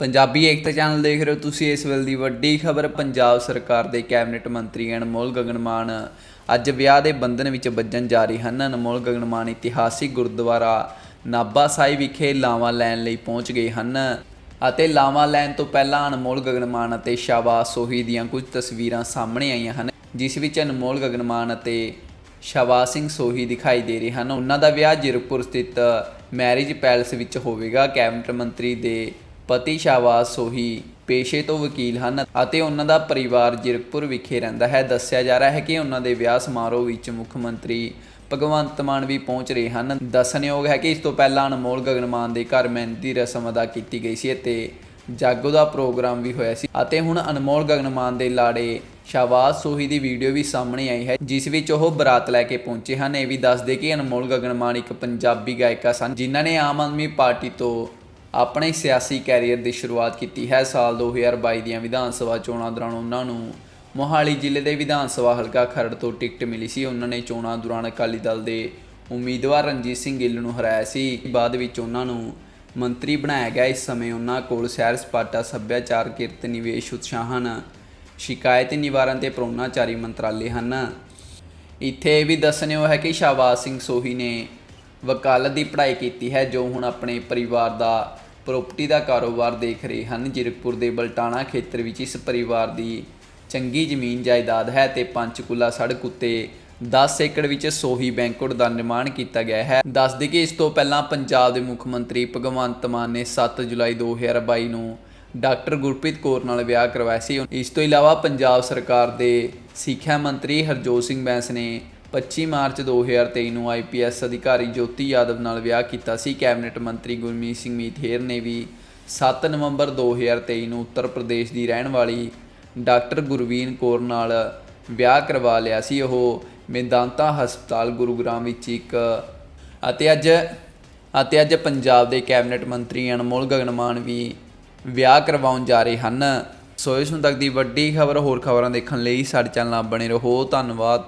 ਪੰਜਾਬੀ ਏਕਤਾ channel ਦੇਖ ਰਹੇ ਹੋ ਤੁਸੀਂ ਇਸ ਵੇਲੇ ਦੀ ਵੱਡੀ ਖਬਰ, ਪੰਜਾਬ ਸਰਕਾਰ ਦੇ ਕੈਬਨਿਟ ਮੰਤਰੀ ਅਨਮੋਲ ਗਗਨਮਾਨ। ਅੱਜ ਵਿਆਹ ਦੇ ਬੰਧਨ ਵਿੱਚ ਵੱਜਣ ਜਾ ਰਹੇ ਹਨ। ਅਨਮੋਲ ਗਗਨਮਾਨ ਇਤਿਹਾਸਿਕ ਗੁਰਦੁਆਰਾ ਨਾਭਾ ਸਾਹਿਬ ਵਿਖੇ ਲਾਵਾਂ ਲੈਣ ਲਈ ਪਹੁੰਚ ਗਏ ਹਨ ਅਤੇ ਲਾਵਾਂ ਲੈਣ ਤੋਂ ਪਹਿਲਾਂ ਅਨਮੋਲ ਗਗਨਮਾਨ ਅਤੇ ਸ਼ਾਬਾਸ਼ ਸੋਹੀ ਦੀਆਂ ਕੁਝ ਤਸਵੀਰਾਂ ਸਾਹਮਣੇ ਆਈਆਂ ਹਨ, ਜਿਸ ਵਿੱਚ ਅਨਮੋਲ ਗਗਨਮਾਨ ਅਤੇ ਸ਼ਾਬਾਸ਼ ਸਿੰਘ ਸੋਹੀ ਦਿਖਾਈ ਦੇ ਰਹੇ ਹਨ। ਉਹਨਾਂ ਦਾ ਵਿਆਹ ਜਿਰਕਪੁਰ ਸਥਿਤ ਮੈਰਿਜ ਪੈਲਸ ਵਿੱਚ ਹੋਵੇਗਾ। ਕੈਬਨਿਟ ਮੰਤਰੀ ਦੇ ਪਤੀ ਸ਼ਾਬਾਸ਼ ਸੋਹੀ ਪੇਸ਼ੇ ਤੋਂ ਵਕੀਲ ਹਨ ਅਤੇ ਉਹਨਾਂ ਦਾ ਪਰਿਵਾਰ ਜਿਰਕਪੁਰ ਵਿਖੇ ਰਹਿੰਦਾ ਹੈ। ਦੱਸਿਆ ਜਾ ਰਿਹਾ ਹੈ ਕਿ ਉਹਨਾਂ ਦੇ ਵਿਆਹ ਸਮਾਰੋਹ ਵਿੱਚ ਮੁੱਖ ਮੰਤਰੀ ਭਗਵੰਤ ਮਾਨ ਵੀ ਪਹੁੰਚ ਰਹੇ ਹਨ। ਦੱਸਣਯੋਗ ਹੈ ਕਿ ਇਸ ਤੋਂ ਪਹਿਲਾਂ ਅਨਮੋਲ ਗਗਨਮਾਨ ਦੇ ਘਰ ਮਹਿੰਦੀ ਰਸਮ ਅਦਾ ਕੀਤੀ ਗਈ ਸੀ ਅਤੇ ਜਾਗੋ ਦਾ ਪ੍ਰੋਗਰਾਮ ਵੀ ਹੋਇਆ ਸੀ ਅਤੇ ਹੁਣ ਅਨਮੋਲ ਗਗਨਮਾਨ ਦੇ ਲਾੜੇ ਸ਼ਾਬਾਜ਼ ਸੋਹੀ ਦੀ ਵੀਡੀਓ ਵੀ ਸਾਹਮਣੇ ਆਈ ਹੈ, ਜਿਸ ਵਿੱਚ ਉਹ ਬਰਾਤ ਲੈ ਕੇ ਪਹੁੰਚੇ ਹਨ। ਇਹ ਵੀ ਦੱਸਦੇ ਕਿ ਅਨਮੋਲ ਗਗਨਮਾਨ ਇੱਕ ਪੰਜਾਬੀ ਗਾਇਕਾ ਸਨ, ਜਿਨ੍ਹਾਂ ਨੇ ਆਮ ਆਦਮੀ ਪਾਰਟੀ ਤੋਂ ਆਪਣੇ ਸਿਆਸੀ ਕੈਰੀਅਰ ਦੀ ਸ਼ੁਰੂਆਤ ਕੀਤੀ ਹੈ ਸਾਲ 2022 ਦੀਆਂ ਵਿਧਾਨ ਸਭਾ ਚੋਣਾਂ ਦੌਰਾਨ ਉਹਨਾਂ ਨੂੰ ਮੋਹਾਲੀ ਜ਼ਿਲ੍ਹੇ ਦੇ ਵਿਧਾਨ ਸਭਾ ਹਲਕਾ ਖਰੜ ਤੋਂ ਟਿਕਟ ਮਿਲੀ ਸੀ। ਉਹਨਾਂ ਨੇ ਚੋਣਾਂ ਦੌਰਾਨ ਅਕਾਲੀ ਦਲ ਦੇ ਉਮੀਦਵਾਰ ਰਣਜੀਤ ਸਿੰਘ ਗਿੱਲ ਨੂੰ ਹਰਾਇਆ ਸੀ। ਬਾਅਦ ਵਿੱਚ ਉਹਨਾਂ ਨੂੰ ਮੰਤਰੀ ਬਣਾਇਆ ਗਿਆ। ਇਸ ਸਮੇਂ ਉਹਨਾਂ ਕੋਲ ਸੈਰ ਸਪਾਟਾ, ਸੱਭਿਆਚਾਰ, ਕਿਰਤ, ਨਿਵੇਸ਼, ਉਤਸ਼ਾਹਨ, ਸ਼ਿਕਾਇਤ ਨਿਵਾਰਨ ਤੇ ਪ੍ਰੋਨਾਚਾਰੀ ਮੰਤਰਾਲੇ ਹਨ। ਇੱਥੇ ਇਹ ਵੀ ਦੱਸਣਯੋਗ ਹੈ ਕਿ ਸ਼ਾਬਾਜ਼ ਸਿੰਘ ਸੋਹੀ ਨੇ ਵਕਾਲਤ ਦੀ ਪੜ੍ਹਾਈ ਕੀਤੀ ਹੈ, ਜੋ ਹੁਣ ਆਪਣੇ ਪਰਿਵਾਰ ਦਾ ਪ੍ਰਾਪਰਟੀ ਦਾ ਕਾਰੋਬਾਰ ਦੇਖ ਰਹੇ ਹਨ। ਜ਼ੀਰਕਪੁਰ ਦੇ ਬਲਟਾਣਾ ਖੇਤਰ ਵਿੱਚ ਇਸ ਪਰਿਵਾਰ ਦੀ ਚੰਗੀ ਜ਼ਮੀਨ ਜਾਇਦਾਦ ਹੈ ਤੇ ਪੰਚਕੂਲਾ ਸੜਕ ਉੱਤੇ 10 ਏਕੜ ਵਿੱਚ ਸੋਹੀ ਬੈਂਕੁਟ ਦਾ ਨਿਰਮਾਣ ਕੀਤਾ ਗਿਆ ਹੈ। ਦੱਸਦੇ ਕਿ ਇਸ ਤੋਂ ਪਹਿਲਾਂ ਪੰਜਾਬ ਦੇ ਮੁੱਖ ਮੰਤਰੀ ਭਗਵੰਤ ਮਾਨ ਨੇ 7 ਜੁਲਾਈ 2022 ਨੂੰ ਡਾਕਟਰ ਗੁਰਪ੍ਰੀਤ ਕੌਰ ਨਾਲ ਵਿਆਹ ਕਰਵਾਇਆ ਸੀ। ਇਸ ਤੋਂ ਇਲਾਵਾ ਪੰਜਾਬ ਸਰਕਾਰ ਦੇ ਸਿੱਖਿਆ ਮੰਤਰੀ ਹਰਜੋਤ ਸਿੰਘ ਬੈਂਸ ਨੇ 25 ਮਾਰਚ 2023 ਨੂੰ ਆਈਪੀਐਸ ਅਧਿਕਾਰੀ ਜੋਤੀ ਯਾਦਵ ਨਾਲ ਵਿਆਹ ਕੀਤਾ ਸੀ। ਕੈਬਨਿਟ ਮੰਤਰੀ ਗੁਰਮੀਤ ਸਿੰਘ ਮੀਥੇਰ ਨੇ ਵੀ 7 ਨਵੰਬਰ 2023 ਨੂੰ ਉੱਤਰ ਪ੍ਰਦੇਸ਼ ਦੀ ਰਹਿਣ ਵਾਲੀ ਡਾਕਟਰ ਗੁਰਵੀਨ ਕੌਰ ਨਾਲ ਵਿਆਹ ਕਰਵਾ ਲਿਆ ਸੀ। ਉਹ ਮੇਦਾਂਤਾ ਹਸਪਤਾਲ ਗੁਰੂਗ੍ਰਾਮ ਵਿੱਚ ਇੱਕ ਅਤੇ ਅੱਜ ਅਤੇ ਅੱਜ ਪੰਜਾਬ ਦੇ ਕੈਬਨਿਟ ਮੰਤਰੀ ਅਨਮੋਲ ਗਗਨਮਾਨ ਵੀ ਵਿਆਹ ਕਰਵਾਉਣ ਜਾ ਰਹੇ ਹਨ। ਸੋ ਇਸ ਨੂੰ ਤੱਕ ਦੀ ਵੱਡੀ ਖਬਰ ਹੋਰ ਖਬਰਾਂ ਦੇਖਣ ਲਈ ਸਾਡੇ ਚੈਨਲ ਨਾਲ ਬਣੇ ਰਹੋ। ਧੰਨਵਾਦ।